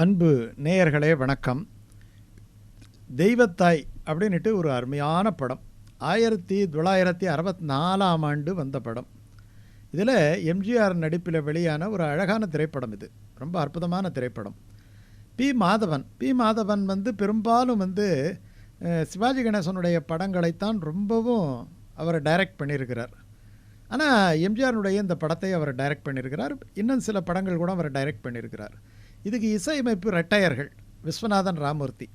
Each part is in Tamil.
அன்பு நேயர்களே வணக்கம். தெய்வத்தாய் அப்படின்ட்டு ஒரு அருமையான படம். ஆயிரத்தி தொள்ளாயிரத்தி அறுபத்தி நாலாம் ஆண்டு வந்த படம். இதில் எம்ஜிஆர் நடிப்பில் வெளியான ஒரு அழகான திரைப்படம் இது. ரொம்ப அற்புதமான திரைப்படம். பி. மாதவன். பி. மாதவன் வந்து பெரும்பாலும் வந்து சிவாஜி கணேசனுடைய படங்களைத்தான் ரொம்பவும் அவர் டைரக்ட் பண்ணியிருக்கிறார். ஆனால் எம்ஜிஆருடைய இந்த படத்தை அவர் டைரக்ட் பண்ணியிருக்கிறார். இன்னும் சில படங்கள் கூட அவர் டைரக்ட் பண்ணியிருக்கிறார். இதுக்கு இசையமைப்பு ரெட்டையர்கள் விஸ்வநாதன் ராமூர்த்தி.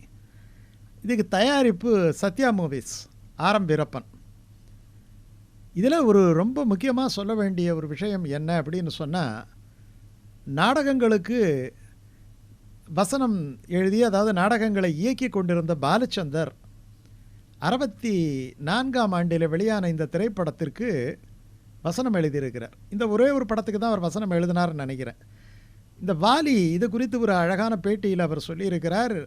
இதுக்கு தயாரிப்பு சத்யா மூவிஸ் ஆரம் வீரப்பன். இதில் ஒரு ரொம்ப முக்கியமாக சொல்ல வேண்டிய ஒரு விஷயம் என்ன அப்படின்னு சொன்னால் நாடகங்களுக்கு வசனம் எழுதி அதாவது நாடகங்களை இயக்கி கொண்டிருந்த பாலச்சந்தர் அறுபத்தி நான்காம் ஆண்டில் வெளியான இந்த திரைப்படத்திற்கு வசனம் எழுதியிருக்கிறார். இந்த ஒரே ஒரு படத்துக்கு தான் அவர் வசனம் எழுதினார்னு நினைக்கிறேன். இந்த வாலி இது குறித்து ஒரு அழகான பேட்டியில் அவர் சொல்லியிருக்கிறார்.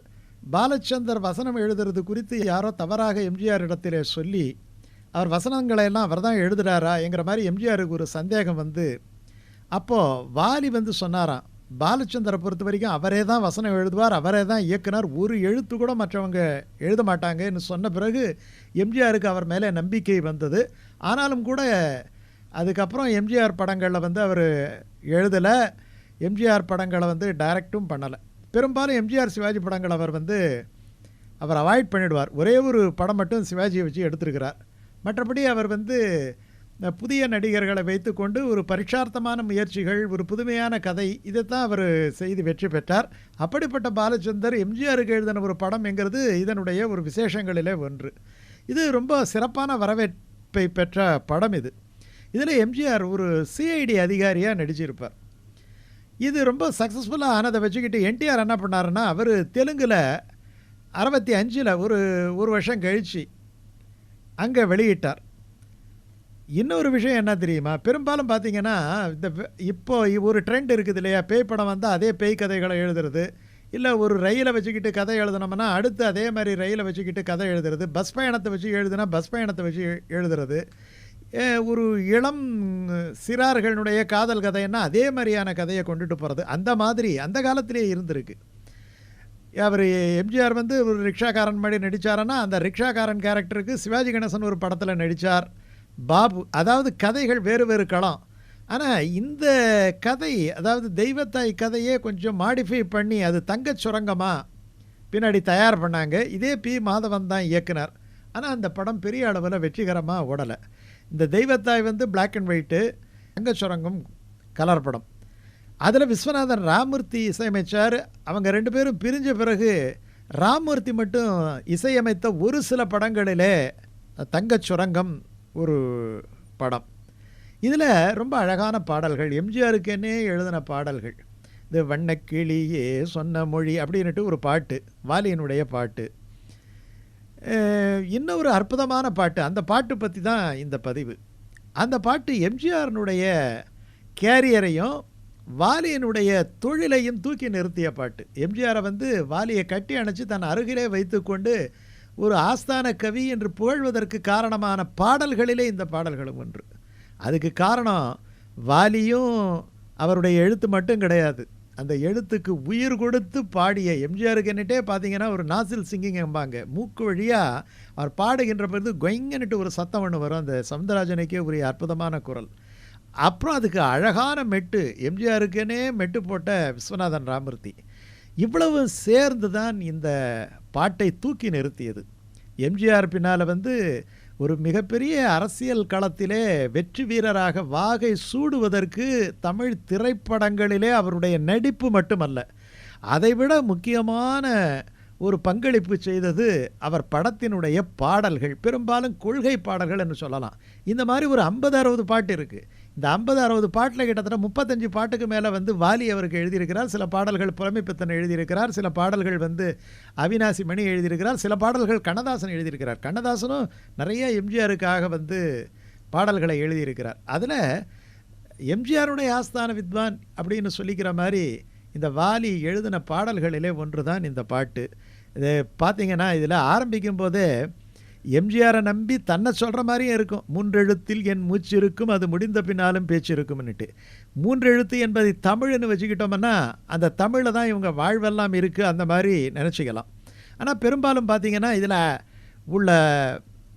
பாலச்சந்தர் வசனம் எழுதுறது குறித்து யாரோ தவறாக எம்ஜிஆர் இடத்திலே சொல்லி அவர் வசனங்களை எல்லாம் அவர் தான் எழுதுறாரா என்கிற மாதிரி எம்ஜிஆருக்கு ஒரு சந்தேகம் வந்து அப்போது வாலி வந்து சொன்னாராம் பாலச்சந்தரை பொறுத்த வரைக்கும் அவரே தான் வசனம் எழுதுவார் அவரே தான் இயக்குனர் ஒரு எழுத்து கூட மற்றவங்க எழுத மாட்டாங்கன்னு சொன்ன பிறகு எம்ஜிஆருக்கு அவர் மேலே நம்பிக்கை வந்தது. ஆனாலும் கூட அதுக்கப்புறம் எம்ஜிஆர் படங்களில் வந்து அவர் எழுதலை எம்ஜிஆர் படங்களை வந்து டைரக்டும் பண்ணலை. பெரும்பாலும் எம்ஜிஆர் சிவாஜி படங்களை அவர் வந்து அவர் அவாய்ட் பண்ணிடுவார். ஒரே ஒரு படம் மட்டும் சிவாஜியை வச்சு எடுத்திருக்கிறார். மற்றபடி அவர் வந்து புதிய நடிகர்களை வைத்துக்கொண்டு ஒரு பரீட்சார்த்தமான முயற்சிகள் ஒரு புதுமையான கதை இதைத்தான் அவர் செய்து வெற்றி பெற்றார். அப்படிப்பட்ட பாலச்சந்தர் எம்ஜிஆருக்கு எழுதின ஒரு படம்ங்கிறது இதனுடைய ஒரு விசேஷங்களிலே ஒன்று. இது ரொம்ப சிறப்பான வரவேற்பை பெற்ற படம் இது. இதில் எம்ஜிஆர் ஒரு சிஐடி அதிகாரியாக நடிச்சிருப்பார். இது ரொம்ப சக்ஸஸ்ஃபுல்லாக ஆனதை வச்சுக்கிட்டு என்டிஆர் என்ன பண்ணாருன்னா அவர் தெலுங்கில் அறுபத்தி அஞ்சில் ஒரு ஒரு வருஷம் கழித்து அங்கே வெளியிட்டார். இன்னொரு விஷயம் என்ன தெரியுமா? பெரும்பாலும் பார்த்தீங்கன்னா இந்த இப்போது ஒரு ட்ரெண்ட் இருக்குது இல்லையா? பேய் படம் வந்தால் அதே பேய் கதைகளை எழுதுறது இல்லை ஒரு ரயிலை வச்சுக்கிட்டு கதை எழுதுனோம்னா அடுத்து அதே மாதிரி ரயிலை வச்சுக்கிட்டு கதை எழுதுறது பஸ் பயணத்தை வச்சு எழுதுனா பஸ் பயணத்தை வச்சு எழுதுறது ஒரு இளம் சிறார்களுடைய காதல் கதைன்னா அதே மாதிரியான கதையை கொண்டுட்டு போகிறது அந்த மாதிரி அந்த காலத்திலே இருந்திருக்கு. அவர் எம்ஜிஆர் வந்து ஒரு ரிக்ஷாக்காரன் மாதிரி நடித்தாருன்னா அந்த ரிக்ஷாக்காரன் கேரக்டருக்கு சிவாஜி கணேசன் ஒரு படத்தில் நடித்தார் பாபு அதாவது கதைகள் வேறு வேறு களம். ஆனால் இந்த கதை அதாவது தெய்வத்தாய் கதையே கொஞ்சம் மாடிஃபை பண்ணி அது தங்கச் சுரங்கமாக பின்னாடி தயார் பண்ணாங்க. இதே பி மாதவன் தான் இயக்குனர். ஆனால் அந்த படம் பெரிய அளவில் வெற்றிகரமாக ஓடலை. இந்த தெய்வத்தாய் வந்து பிளாக் அண்ட் ஒயிட்டு தங்கச் சுரங்கம் கலர் படம் அதில் விஸ்வநாதன் ராமூர்த்தி இசையமைச்சார். அவங்க ரெண்டு பேரும் பிரிஞ்ச பிறகு ராமூர்த்தி மட்டும் இசையமைத்த ஒரு சில படங்களிலே தங்கச் சுரங்கம் ஒரு படம். இதில் ரொம்ப அழகான பாடல்கள். எம்ஜிஆருக்குன்னே எழுதின பாடல்கள். இது வண்ணக்கிளியே சொன்ன மொழி அப்படின்னுட்டு ஒரு பாட்டு வாலியனுடைய பாட்டு. இன்னும் ஒரு அற்புதமான பாட்டு. அந்த பாட்டு பற்றி தான் இந்த பதிவு. அந்த பாட்டு எம்ஜிஆர்னுடைய கேரியரையும் வாலியனுடைய தொழிலையும் தூக்கி நிறுத்திய பாட்டு. எம்ஜிஆரை வந்து வாலியை கட்டி அணைச்சி தன் அருகிலே வைத்துக்கொண்டு ஒரு ஆஸ்தான கவி என்று புகழ்வதற்கு காரணமான பாடல்களிலே இந்த பாடல்களும் ஒன்று. அதுக்கு காரணம் வாலியும் அவருடைய எழுத்து மட்டும் கிடையாது. அந்த எழுத்துக்கு உயிர் கொடுத்து பாடிய எம்ஜிஆருக்கு என்னட்டே பார்த்தீங்கன்னா ஒரு நாசில் சிங்கிங் என்பாங்க மூக்கு வழியாக அவர் பாடுகின்ற பிறகு கொயங்கன்னுட்டு ஒரு சத்தம் ஒன்று வரும். அந்த சவுந்தரராஜனுக்கே உரிய அற்புதமான குரல். அப்புறம் அதுக்கு அழகான மெட்டு. எம்ஜிஆருக்குன்னே மெட்டு போட்ட விஸ்வநாதன் ராமூர்த்தி. இவ்வளவு சேர்ந்து தான் இந்த பாட்டை தூக்கி நிறுத்தியது. எம்ஜிஆர் பின்னால் வந்து ஒரு மிகப்பெரிய அரசியல் களத்திலே வெற்றி வீரராக வாகை சூடுவதற்கு தமிழ் திரைப்படங்களிலே அவருடைய நடிப்பு மட்டுமல்ல. அதைவிட முக்கியமான ஒரு பங்களிப்பு செய்தது அவர் படத்தினுடைய பாடல்கள் பெரும்பாலும் கொள்கை பாடல்கள் என்று சொல்லலாம். இந்த மாதிரி ஒரு ஐம்பது அறுபது பாட்டு இருக்குது இந்த ஐம்பது அறுபது பாட்டில் கிட்டத்தட்ட முப்பத்தஞ்சு பாட்டுக்கு மேலே வந்து வாலி அவருக்கு எழுதியிருக்கிறார். சில பாடல்கள் புலமைப்பித்தன் எழுதியிருக்கிறார். சில பாடல்கள் வந்து அவினாசி மணி எழுதியிருக்கிறார். சில பாடல்கள் கண்ணதாசன் எழுதியிருக்கிறார். கண்ணதாசனும் நிறைய எம்ஜிஆருக்காக வந்து பாடல்களை எழுதியிருக்கிறார். அதில் எம்ஜிஆருடைய ஆஸ்தான வித்வான் அப்படின்னு சொல்லிக்கிற மாதிரி இந்த வாலி எழுதின பாடல்களிலே ஒன்று தான் இந்த பாட்டு. இது பார்த்திங்கன்னா இதில் ஆரம்பிக்கும் போதே எம்ஜிஆரை நம்பி தன்னை சொல்கிற மாதிரியும் இருக்கும். மூன்றெழுத்தில் என் மூச்சு இருக்கும் அது முடிந்த பின்னாலும் பேச்சு இருக்கும்னுட்டு. மூன்றெழுத்து என்பதை தமிழ்னு வச்சுக்கிட்டோம்னா அந்த தமிழில் தான் இவங்க வாழ்வெல்லாம் இருக்குது அந்த மாதிரி நினச்சிக்கலாம். ஆனால் பெரும்பாலும் பார்த்தீங்கன்னா இதில் உள்ள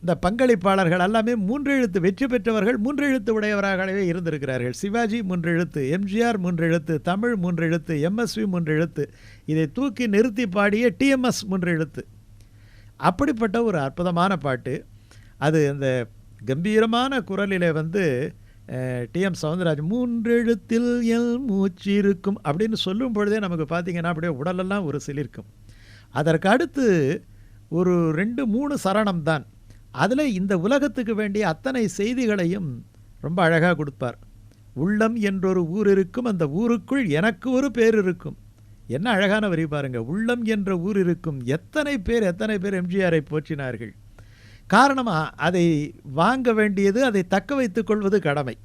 இந்த பங்களிப்பாளர்கள் எல்லாமே மூன்றெழுத்து வெற்றி பெற்றவர்கள் மூன்றெழுத்து உடையவராகவே இருந்திருக்கிறார்கள். சிவாஜி மூன்றெழுத்து எம்ஜிஆர் மூன்றெழுத்து தமிழ் மூன்றெழுத்து எம்எஸ்வி மூன்றெழுத்து இதை தூக்கி நிறுத்தி பாடிய டிஎம்எஸ் மூன்றெழுத்து. அப்படிப்பட்ட ஒரு அற்புதமான பாட்டு. அது அந்த கம்பீரமான குரலிலே வந்து டிஎம் சவுந்தரராஜ் மூன்றெழுத்தில் எல் மூச்சு இருக்கும் அப்படின்னு சொல்லும் பொழுதே நமக்கு பார்த்திங்கன்னா அப்படியே உடலெல்லாம் ஒரு சிலிர்க்கும். அதற்கு அடுத்து ஒரு ரெண்டு மூணு சரணம் தான். அதில் இந்த உலகத்துக்கு வேண்டிய அத்தனை செய்திகளையும் ரொம்ப அழகாக கொடுப்பார். உள்ளம் என்றொரு ஊர் இருக்கும் அந்த ஊருக்குள் எனக்கு ஒரு பேர் இருக்கும். என்ன அழகான வரி பாருங்கள் உள்ளம் என்ற ஊர் இருக்கும். எத்தனை பேர் எத்தனை பேர் எம்ஜிஆரை போற்றினார்கள்? காரணமாக அதை வாங்க வேண்டியது அதை தக்க வைத்து கொள்வது கடமை.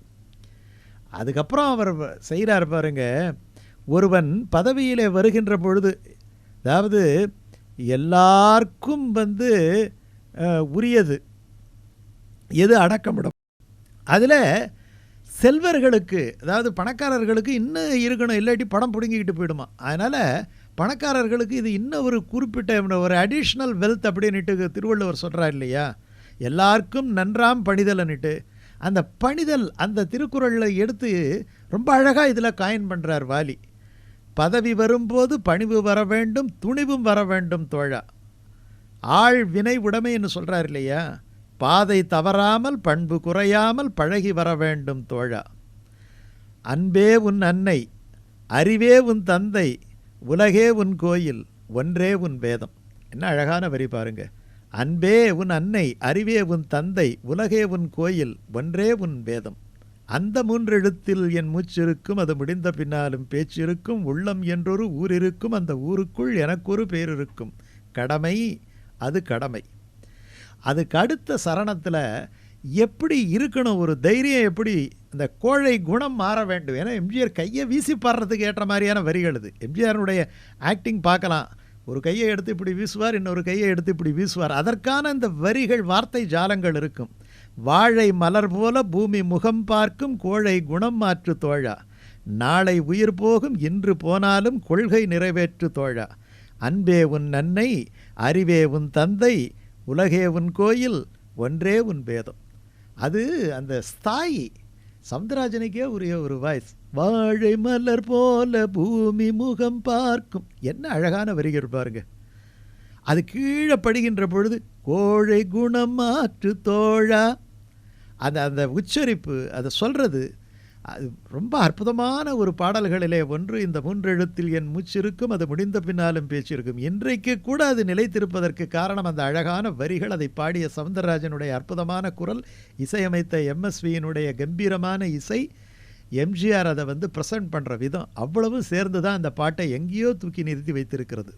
அதுக்கப்புறம் அவர் செய்கிறார் பாருங்க ஒருவன் பதவியிலே வருகின்ற பொழுது அதாவது எல்லாருக்கும் வந்து உரியது. எது அடக்கமிடும். அதில் செல்வர்களுக்கு அதாவது பணக்காரர்களுக்கு இன்னும் இருக்கணும் இல்லாட்டி படம் பிடுங்கிக்கிட்டு போயிடுமா. அதனால் பணக்காரர்களுக்கு இது இன்னும் ஒரு குறிப்பிட்ட ஒரு அடிஷ்னல் வெல்த் அப்படின்னுட்டு திருவள்ளுவர் சொல்கிறார் இல்லையா? எல்லாருக்கும் நன்றாம் பணிதல்னுட்டு அந்த பணிதல் அந்த திருக்குறளில் எடுத்து ரொம்ப அழகாக இதில் காயின் பண்ணுறார் வாலி. பதவி வரும்போது பணிவு வர வேண்டும் துணிவும் வர வேண்டும் தோழா. ஆள் வினை உடைமைன்னு சொல்கிறார் இல்லையா? பாதை தவறாமல் பண்பு குறையாமல் பழகி வர வேண்டும் தோழா. அன்பே உன் அன்னை அறிவே உன் தந்தை உலகே உன் கோயில் ஒன்றே உன் வேதம். என்ன அழகான வரி பாருங்க. அன்பே உன் அன்னை அறிவே உன் தந்தை உலகே உன் கோயில் ஒன்றே உன் வேதம். அந்த மூன்றெழுத்தில் என் மூச்சிருக்கும் அது முடிந்த பின்னாலும் பேச்சிருக்கும் உள்ளம் என்றொரு ஊர் இருக்கும் அந்த ஊருக்குள் எனக்கொரு பேர் இருக்கும் கடமை அது கடமை. அதுக்கு அடுத்த சரணத்தில் எப்படி இருக்கணும் ஒரு தைரியம் எப்படி இந்த கோழை குணம் மாற வேண்டும். ஏன்னா எம்ஜிஆர் கையை வீசி பாடுறதுக்கு ஏற்ற மாதிரியான வரிகள் இது. எம்ஜிஆருடைய ஆக்டிங் பார்க்கலாம். ஒரு கையை எடுத்து இப்படி வீசுவார் இன்னொரு கையை எடுத்து இப்படி வீசுவார். அதற்கான இந்த வரிகள் வார்த்தை ஜாலங்கள் இருக்கும். வாழை மலர் போல பூமி முகம் பார்க்கும் கோழை குணம் மாற்று தோழா. நாளை உயிர் போகும் இன்று போனாலும் கொள்கை நிறைவேற்று தோழா. அன்பே உன் நன்னை அறிவே உன் தந்தை உலகே உன் கோயில் ஒன்றே உன் பேதம். அது அந்த ஸ்தாயி சவுந்தரராஜனுக்கே உரிய ஒரு வாய்ஸ் வாழை மலர் போல பூமி முகம் பார்க்கும். என்ன அழகான வரிகள் பாருங்க. அது கீழே படுகின்ற பொழுது கோழை குணமாற்று தோழா. அந்த அந்த உச்சரிப்பு அதை சொல்கிறது அது ரொம்ப அற்புதமான ஒரு பாடல்களிலே ஒன்று இந்த மூன்றெழுத்தில் என் மூச்சிருக்கும் அது முடிந்த பின்னாலும் பேச்சிருக்கும் இன்றைக்கு கூட அது நிலைத்திருப்பதற்கு காரணம் அந்த அழகான வரிகள் அதை பாடிய சவுந்தரராஜனுடைய அற்புதமான குரல் இசையமைத்த எம்எஸ்வியினுடைய கம்பீரமான இசை எம்ஜிஆர் அதை வந்து ப்ரெசன்ட் பண்ணுற விதம் அவ்வளவும் சேர்ந்து தான் அந்த பாட்டை எங்கேயோ தூக்கி நிறுத்தி வைத்திருக்கிறது.